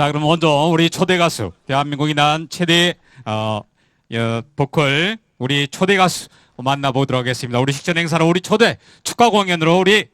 자, 그럼 먼저 우리 초대 가수, 대한민국이 낳은 최대 어, 어, 보컬 우리 초대 가수 만나보도록 하겠습니다. 우리 식전 행사로 우리 초대 축하 공연으로 우리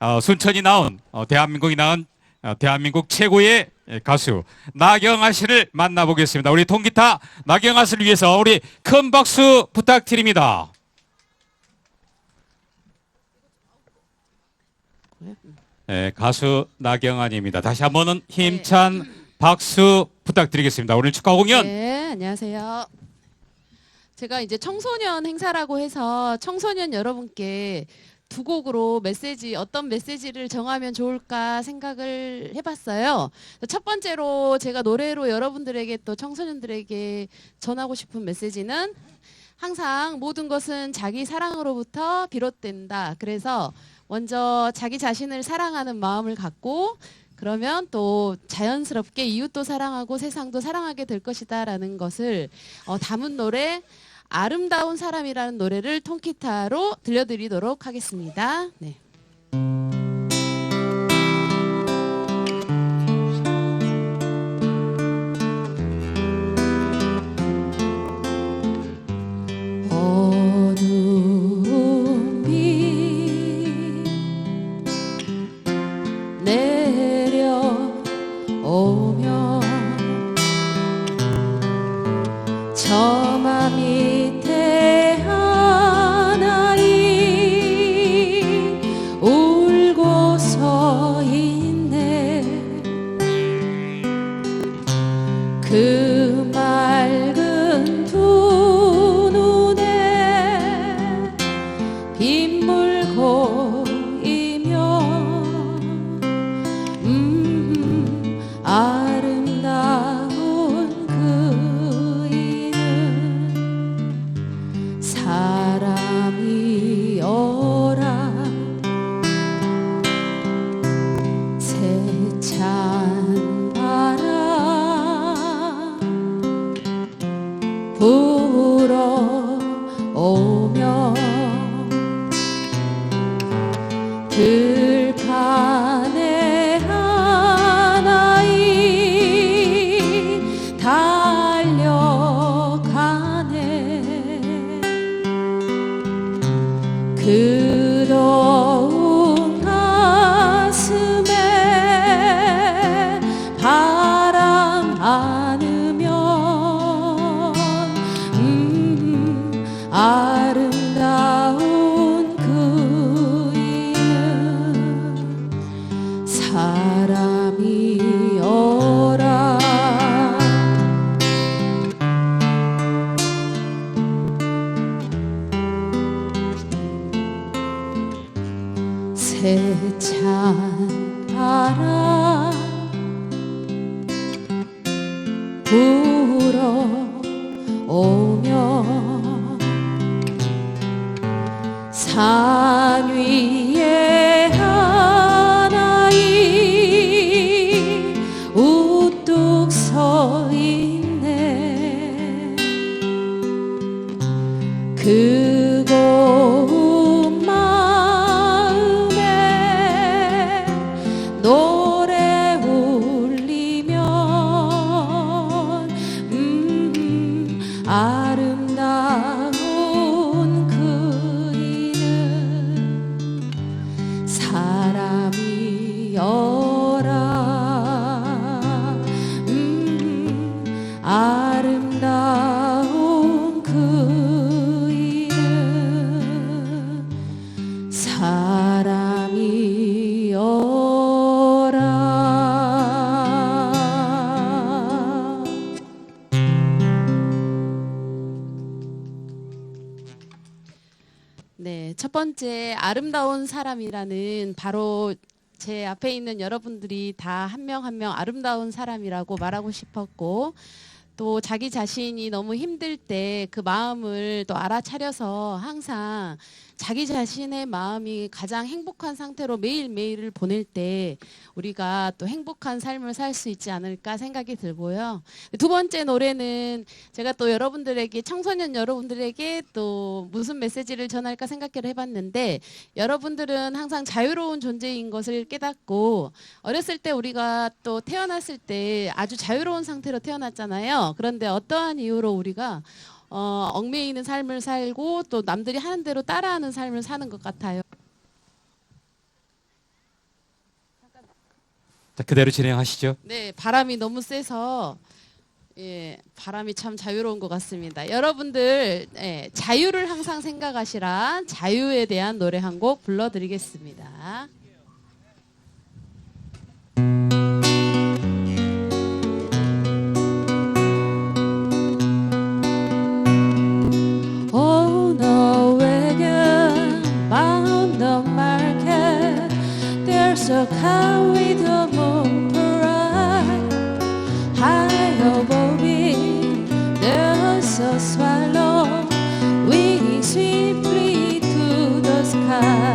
어, 순천이 나온 어, 대한민국이 낳은 어, 대한민국 최고의 예, 가수 나경아 씨를 만나보겠습니다. 우리 통기타 나경아 씨를 위해서 우리 큰 박수 부탁드립니다. 예, 가수 나경아입니다. 다시 한번은 힘찬 박수 부탁드리겠습니다. 오늘 축하 공연 네, 안녕하세요. 제가 이제 청소년 행사라고 해서 청소년 여러분께 두 곡으로 메시지 어떤 메시지를 정하면 좋을까 생각을 해봤어요. 첫 번째로 제가 노래로 여러분들에게 또 청소년들에게 전하고 싶은 메시지는 항상 모든 것은 자기 사랑으로부터 비롯된다. 그래서 먼저 자기 자신을 사랑하는 마음을 갖고 그러면 또 자연스럽게 이웃도 사랑하고 세상도 사랑하게 될 것이다라는 것을 어, 담은 노래 아름다운 사람이라는 노래를 통기타로 들려드리도록 하겠습니다. 네. Oh. 아름다운 그이는 사람이어라. 네, 첫 번째 아름다운 사람이라는 바로 제 앞에 있는 여러분들이 다 한 명 한 명 아름다운 사람이라고 말하고 싶었고 또 자기 자신이 너무 힘들 때 그 마음을 또 알아차려서 항상 자기 자신의 마음이 가장 행복한 상태로 매일매일을 보낼 때 우리가 또 행복한 삶을 살 수 있지 않을까 생각이 들고요. 두 번째 노래는 제가 또 여러분들에게 청소년 여러분들에게 또 무슨 메시지를 전할까 생각을 해봤는데 여러분들은 항상 자유로운 존재인 것을 깨닫고 어렸을 때 우리가 또 태어났을 때 아주 자유로운 상태로 태어났잖아요. 그런데 어떠한 이유로 우리가 어, 얽매이는 삶을 살고 또 남들이 하는 대로 따라하는 삶을 사는 것 같아요. 자, 그대로 진행하시죠. 네, 바람이 너무 세서 예, 바람이 참 자유로운 것 같습니다. 여러분들 예, 자유를 항상 생각하시라 자유에 대한 노래 한 곡 불러드리겠습니다. Sky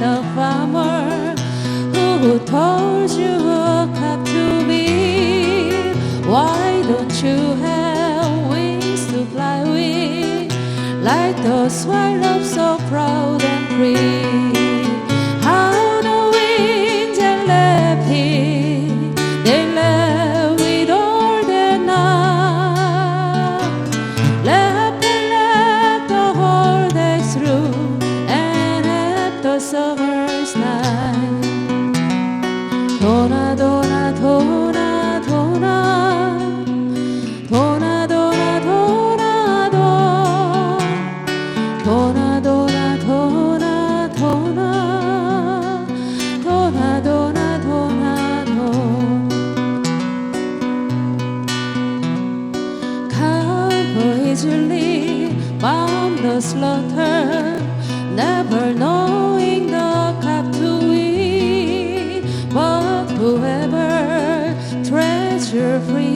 the farmer who told you cup to be. Why don't you have wings to fly with, like the swallow so proud and free?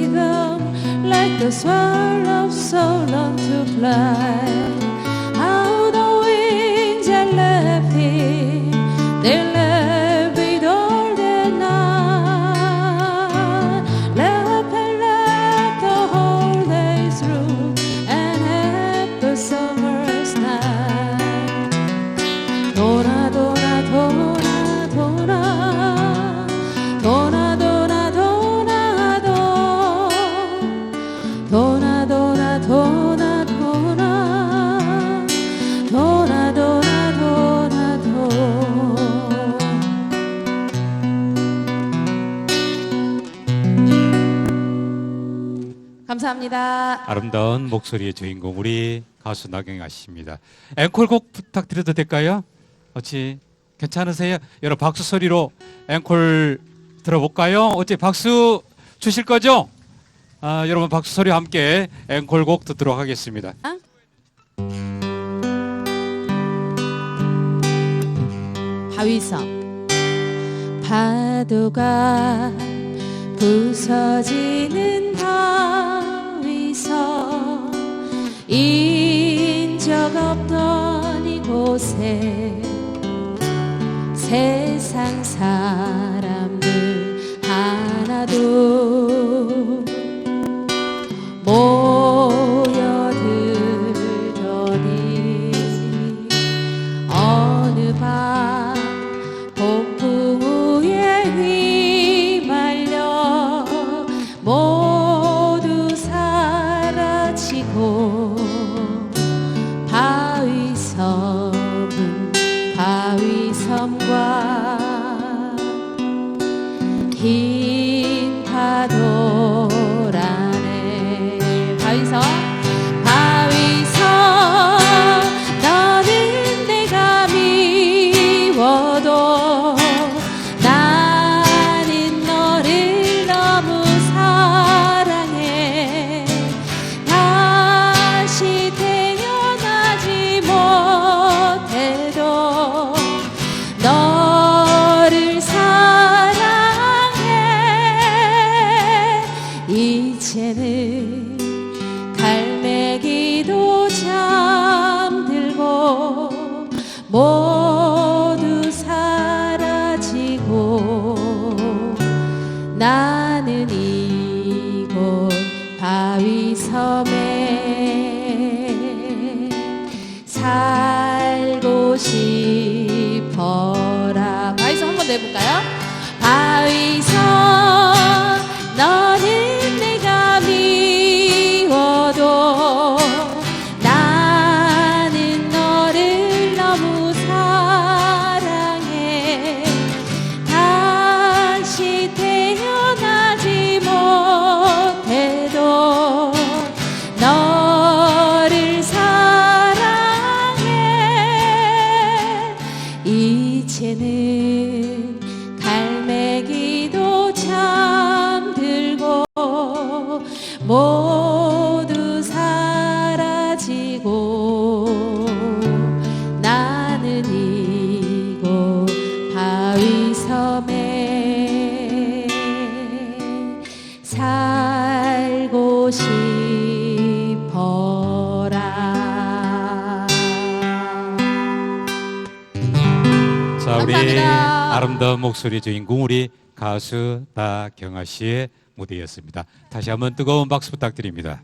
Freedom, like the swallow so long to fly. How the winds are laughing, they laugh with all their night. Laugh and laugh the whole day through, and at the summer's night. 감사합니다. 아름다운 목소리의 주인공 우리 가수 나경아 씨입니다. 앵콜곡 부탁드려도 될까요? 어찌 괜찮으세요? 여러분 박수 소리로 앵콜 들어볼까요? 어찌 박수 주실 거죠? 아, 여러분 박수 소리와 함께 앵콜곡 듣도록 하겠습니다. 바위섬 파도가 부서지는 바위섬 인적 없던 이곳에 세상 사 Oh. 아름다운 목소리 주인공 우리 가수 나경아 씨의 무대였습니다. 다시 한번 뜨거운 박수 부탁드립니다.